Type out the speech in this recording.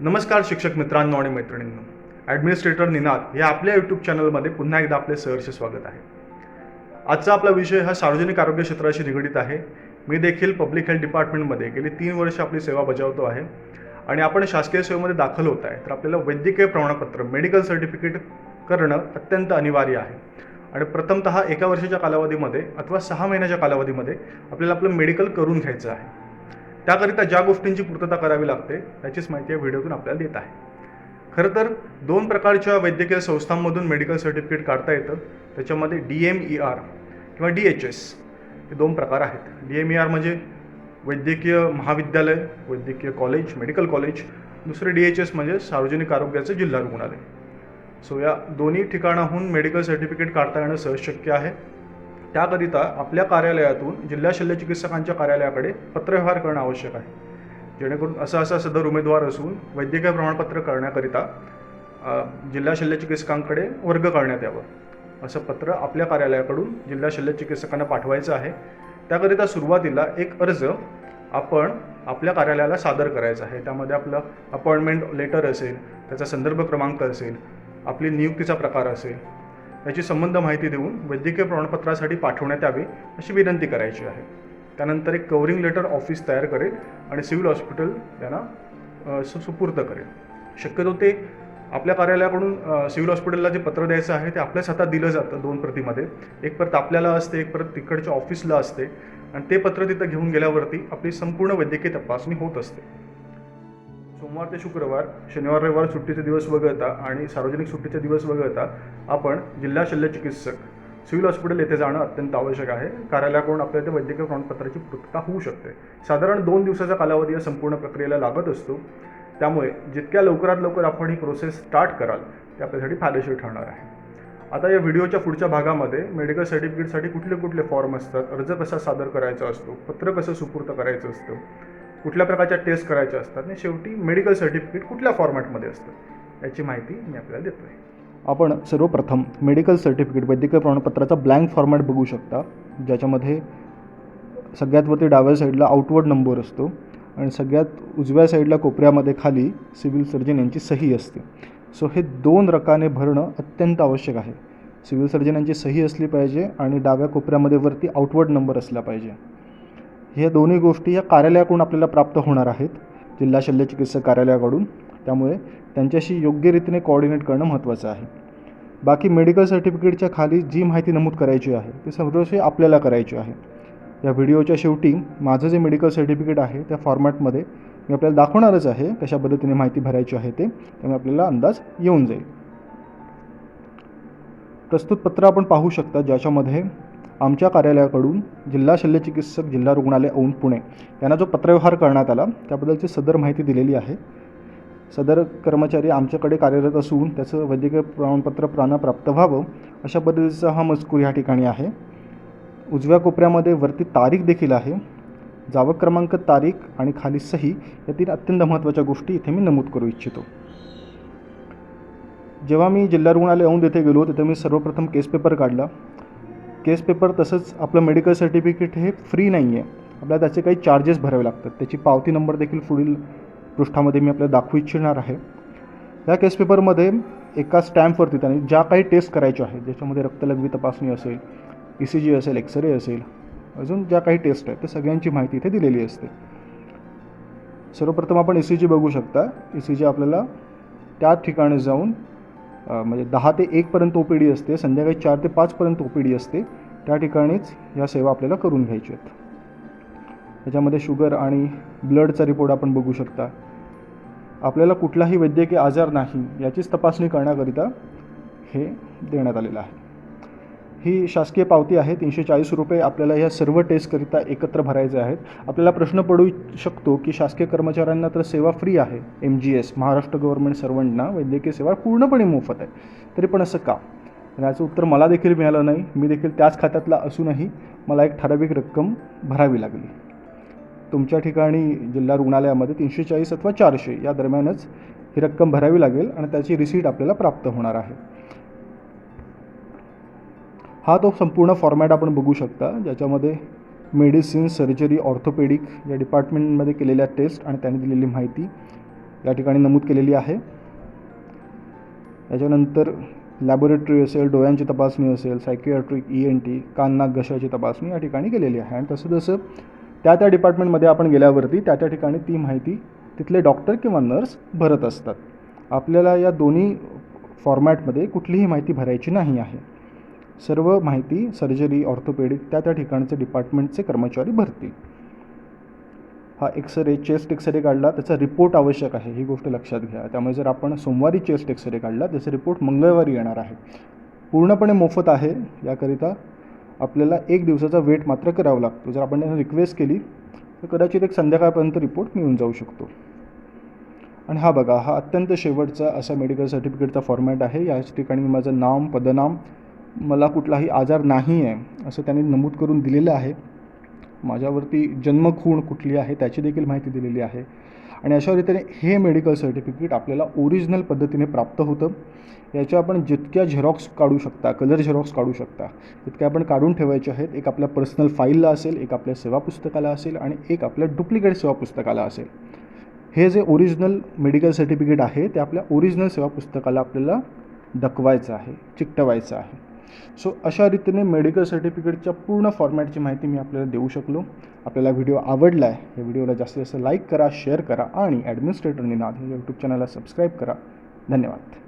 नमस्कार शिक्षक मित्रांनो आणि मैत्रिणींनो. ॲडमिनिस्ट्रेटर निनाद या आपल्या यूट्यूब चॅनलमध्ये पुन्हा एकदा आपले सहर्ष स्वागत आहे. आजचा आपला विषय हा सार्वजनिक आरोग्य क्षेत्राशी निगडीत आहे. मी देखील पब्लिक हेल्थ डिपार्टमेंटमध्ये गेली तीन वर्ष आपली सेवा बजावतो आहे. आणि आपण शासकीय सेवेमध्ये दाखल होत आहे तर आपल्याला वैद्यकीय प्रमाणपत्र मेडिकल सर्टिफिकेट करणं अत्यंत अनिवार्य आहे. आणि प्रथमतः एका वर्षाच्या कालावधीमध्ये अथवा सहा महिन्याच्या कालावधीमध्ये आपल्याला आपलं मेडिकल करून घ्यायचं आहे. त्याकरिता ज्या गोष्टींची पूर्तता करावी लागते त्याचीच माहिती या व्हिडिओतून आपल्याला देत आहे. खरं तर दोन प्रकारच्या वैद्यकीय संस्थांमधून मेडिकल सर्टिफिकेट काढता येतं. त्याच्यामध्ये डी एम ई आर किंवा डी एच एस हे दोन प्रकार आहेत. डी एम ई आर म्हणजे वैद्यकीय महाविद्यालय वैद्यकीय कॉलेज मेडिकल कॉलेज दुसरे डी एच एस म्हणजे सार्वजनिक आरोग्याचं जिल्हा रुग्णालय. सो या दोन्ही ठिकाणाहून मेडिकल सर्टिफिकेट काढता येणं सहज शक्य आहे. त्याकरिता आपल्या कार्यालयातून जिल्हा शल्य चिकित्सकांच्या कार्यालयाकडे पत्रव्यवहार करणं आवश्यक आहे. जेणेकरून असा असा सदर उमेदवार असून वैद्यकीय प्रमाणपत्र करण्याकरिता जिल्हा शल्य चिकित्सकांकडे वर्ग करण्यात यावं. असं पत्र आपल्या कार्यालयाकडून जिल्हा शल्य चिकित्सकांना पाठवायचं आहे. त्याकरिता सुरुवातीला एक अर्ज आपण आपल्या कार्यालयाला सादर करायचा आहे. त्यामध्ये आपलं अपॉइंटमेंट लेटर असेल त्याचा संदर्भ क्रमांक असेल आपली नियुक्तीचा प्रकार असेल याची संबंध माहिती देऊन वैद्यकीय प्रमाणपत्रासाठी पाठवण्यात यावे अशी विनंती करायची आहे. त्यानंतर एक कवरिंग लेटर ऑफिस तयार करेल आणि सिव्हिल हॉस्पिटल त्यांना सु- सुपूर्द करेल. शक्यतो ते आपल्या कार्यालयाकडून सिव्हिल हॉस्पिटलला जे पत्र द्यायचं आहे ते आपल्याच हातात दिलं जातं दोन प्रतीमध्ये. एक परत आपल्याला असते एक परत तिकडच्या ऑफिसला असते. आणि ते पत्र तिथं घेऊन गेल्यावरती आपली संपूर्ण वैद्यकीय तपासणी होत असते. सोमवार ते शुक्रवार शनिवार रविवार सुट्टीचे दिवस वगळता आणि सार्वजनिक सुट्टीचे दिवस वगळता आपण जिल्हा शल्य चिकित्सक सिव्हिल हॉस्पिटल येथे जाणं अत्यंत आवश्यक आहे. कार्यालयाकडून आपल्या इथे वैद्यकीय प्रमाणपत्राची पूर्तता होऊ शकते. साधारण दोन दिवसाचा कालावधी या संपूर्ण प्रक्रियेला लागत असतो. त्यामुळे जितक्या लवकरात लवकर आपण ही प्रोसेस स्टार्ट कराल ते आपल्यासाठी फायदेशीर ठरणार आहे. आता या व्हिडिओच्या पुढच्या भागामध्ये मेडिकल सर्टिफिकेटसाठी कुठले कुठले फॉर्म असतात अर्ज कसा सादर करायचा असतो पत्र कसं सुपूर्त करायचं असतं कुठल्या प्रकारच्या टेस्ट करायच्या असतात आणि शेवटी मेडिकल सर्टिफिकेट कुठल्या फॉर्मॅटमध्ये असतं याची माहिती मी आपल्याला देतो आहे आपण सर्वप्रथम मेडिकल सर्टिफिकेट वैद्यकीय प्रमाणपत्राचा ब्लँक फॉर्मॅट बघू शकता ज्याच्यामध्ये सगळ्यात वरती डाव्या साईडला आउटवर्ड नंबर असतो आणि सगळ्यात उजव्या साईडला कोपऱ्यामध्ये खाली सिव्हिल सर्जन यांची सही असते. सो हे दोन रकाने भरणं अत्यंत आवश्यक आहे. सिव्हिल सर्जन यांची सही असली पाहिजे आणि डाव्या कोपऱ्यामध्ये वरती आउटवर्ड नंबर असला पाहिजे. ह्या दोन्ही गोष्टी या कार्यालयाकडून आपल्याला प्राप्त होणार आहेत. जिल्हा शल्य चिकित्सक कार्यालयाकडून. त्यामुळे त्यांच्याशी योग्य रीतीने कोऑर्डिनेट करणं महत्त्वाचं आहे. बाकी मेडिकल सर्टिफिकेटच्या खाली जी माहिती नमूद करायची आहे ती सर्वशी आपल्याला करायची आहे. या व्हिडिओच्या शेवटी माझं जे मेडिकल सर्टिफिकेट आहे त्या फॉर्मॅटमध्ये मी आपल्याला दाखवणारच आहे कशा पद्धतीने माहिती भरायची आहे ते. त्यामुळे आपल्याला अंदाज येऊन जाईल. प्रस्तुत पत्र आपण पाहू शकता ज्याच्यामध्ये आमच्या कार्यालयाकडून जिल्हा शल्यचिकित्सक जिल्हा रुग्णालय औंध पुणे यांना जो पत्रव्यवहार करण्यात आला त्याबद्दलची सदर माहिती दिलेली आहे. सदर कर्मचारी आमच्याकडे कार्यरत असून त्याचं वैद्यकीय प्रमाणपत्र प्राणा प्राप्त व्हावं अशा पद्धतीचा हा मजकूर ह्या ठिकाणी आहे. उजव्या कोपऱ्यामध्ये वरती तारीख देखील आहे. जावक क्रमांक तारीख आणि खाली सही या तीन अत्यंत महत्त्वाच्या गोष्टी इथे मी नमूद करू इच्छितो. जेव्हा मी जिल्हा रुग्णालय औंध येथे गेलो तिथे मी सर्वप्रथम केस पेपर काढला. केस पेपर तसंच आपलं मेडिकल सर्टिफिकेट हे फ्री नाही आहे आपल्याला त्याचे काही चार्जेस भरावे लागतात. त्याची पावती नंबर देखील पुढील पृष्ठामध्ये मी आपल्याला दाखवू इच्छिणार आहे. या केस पेपरमध्ये एका स्टॅम्पवरती त्याने ज्या काही टेस्ट करायच्या आहेत ज्याच्यामध्ये रक्तलघवी तपासणी असेल ई सी जी असेल एक्सरे असेल अजून ज्या काही टेस्ट आहेत त्या सगळ्यांची माहिती इथे दिलेली असते. सर्वप्रथम आपण ई सी जी बघू शकता. ई सी जी आपल्याला त्या ठिकाणी जाऊन म्हणजे दहा ते एकपर्यंत ओ पी डी असते संध्याकाळी चार ते पाचपर्यंत ओ पी डी असते. त्या ठिकाणीच ह्या सेवा आपल्याला करून घ्यायच्या आहेत. त्याच्यामध्ये शुगर आणि ब्लडचा रिपोर्ट आपण बघू शकता. आपल्याला कुठलाही वैद्यकीय आजार नाही याचीच तपासणी करण्याकरिता हे देण्यात आलेलं आहे. ही शासकीय पावती आहे तीनशे चाळीस रुपये आपल्याला या सर्व टेस्टकरिता एकत्र भरायचे आहेत. आपल्याला प्रश्न पडू शकतो की शासकीय कर्मचाऱ्यांना तर सेवा फ्री आहे M G S Maharashtra government सर्वंटना वैद्यकीय सेवा पूर्णपणे मोफत आहे. तरी पण असं का? आणि याचं उत्तर मला देखील मिळालं नाही. मी देखील त्याच खात्यातला असूनही मला एक ठराविक रक्कम भरावी लागली. तुमच्या ठिकाणी जिल्हा रुग्णालयामध्ये तीनशे चाळीस अथवा चारशे या दरम्यानच ही रक्कम भरावी लागेल आणि त्याची रिसीट आपल्याला प्राप्त होणार आहे. हा तो संपूर्ण फॉर्मॅट आपण बघू शकता ज्याच्यामध्ये मेडिसिन सर्जरी ऑर्थोपेडिक या डिपार्टमेंटमध्ये केलेल्या टेस्ट आणि त्यांनी दिलेली माहिती या ठिकाणी नमूद केलेली आहे. याच्यानंतर लॅबोरेटरी असेल डोळ्यांची तपासणी असेल सायकियाट्रिक ई एन टी कान नाक घशाची तपासणी या ठिकाणी केलेली आहे. आणि तसं तसं त्या त्या डिपार्टमेंटमध्ये आपण गेल्यावरती त्या त्या ठिकाणी ती माहिती तिथले डॉक्टर किंवा नर्स भरत असतात. आपल्याला या दोन्ही फॉर्मॅटमध्ये कुठलीही माहिती भरायची नाही आहे. सर्व माहिती सर्जरी ऑर्थोपेडिक त्या त्या ठिकाणचे डिपार्टमेंटचे कर्मचारी भरतील. हा एक्सरे चेस्ट एक्सरे काढला त्याचा रिपोर्ट आवश्यक आहे ही गोष्ट लक्षात घ्या. त्यामुळे जर आपण सोमवारी चेस्ट एक्सरे काढला त्याचा रिपोर्ट मंगळवारी येणार आहे. पूर्णपणे मोफत आहे याकरिता आपल्याला एक दिवसाचा वेट मात्र करावा लागतो. जर आपण त्यांना रिक्वेस्ट केली तर कदाचित एक संध्याकाळपर्यंत रिपोर्ट मिळून जाऊ शकतो. आणि हा बघा हा अत्यंत शेवटचा असा मेडिकल सर्टिफिकेटचा फॉर्मॅट आहे. याच ठिकाणी मी माझं नाम पदनाम मला कुठलाही आजार नाही आहे असं त्यांनी नमूद करून दिलेलं आहे. माझ्यावरती जन्मखूण कुठली आहे त्याची देखील माहिती दिलेली आहे. आणि अशा रीतीने हे मेडिकल सर्टिफिकेट आपल्याला ओरिजिनल पद्धतीने प्राप्त होतं. याच्या आपण जितक्या झेरॉक्स काढू शकता कलर झेरॉक्स काढू शकता तितक्या आपण काढून ठेवायचे आहेत. एक आपल्या पर्सनल फाईलला असेल एक आपल्या सेवा पुस्तकाला असेल आणि एक आपल्या डुप्लिकेट सेवा पुस्तकाला असेल. हे जे ओरिजिनल मेडिकल सर्टिफिकेट आहे ते आपल्या ओरिजिनल सेवा पुस्तकाला आपल्याला डकवायचं आहे चिकटवायचं आहे. सो अशा रीतीने मेडिकल सर्टिफिकेटच्या पूर्ण फॉर्मॅटची माहिती मी आपल्याला देऊ शकलो. आपल्याला व्हिडिओ आवडला आहे या व्हिडिओला जास्तीत जास्त लाईक करा शेअर करा आणि ॲडमिनिस्ट्रेटर निनाद हे यूट्यूब चॅनलला सबस्क्राईब करा. धन्यवाद.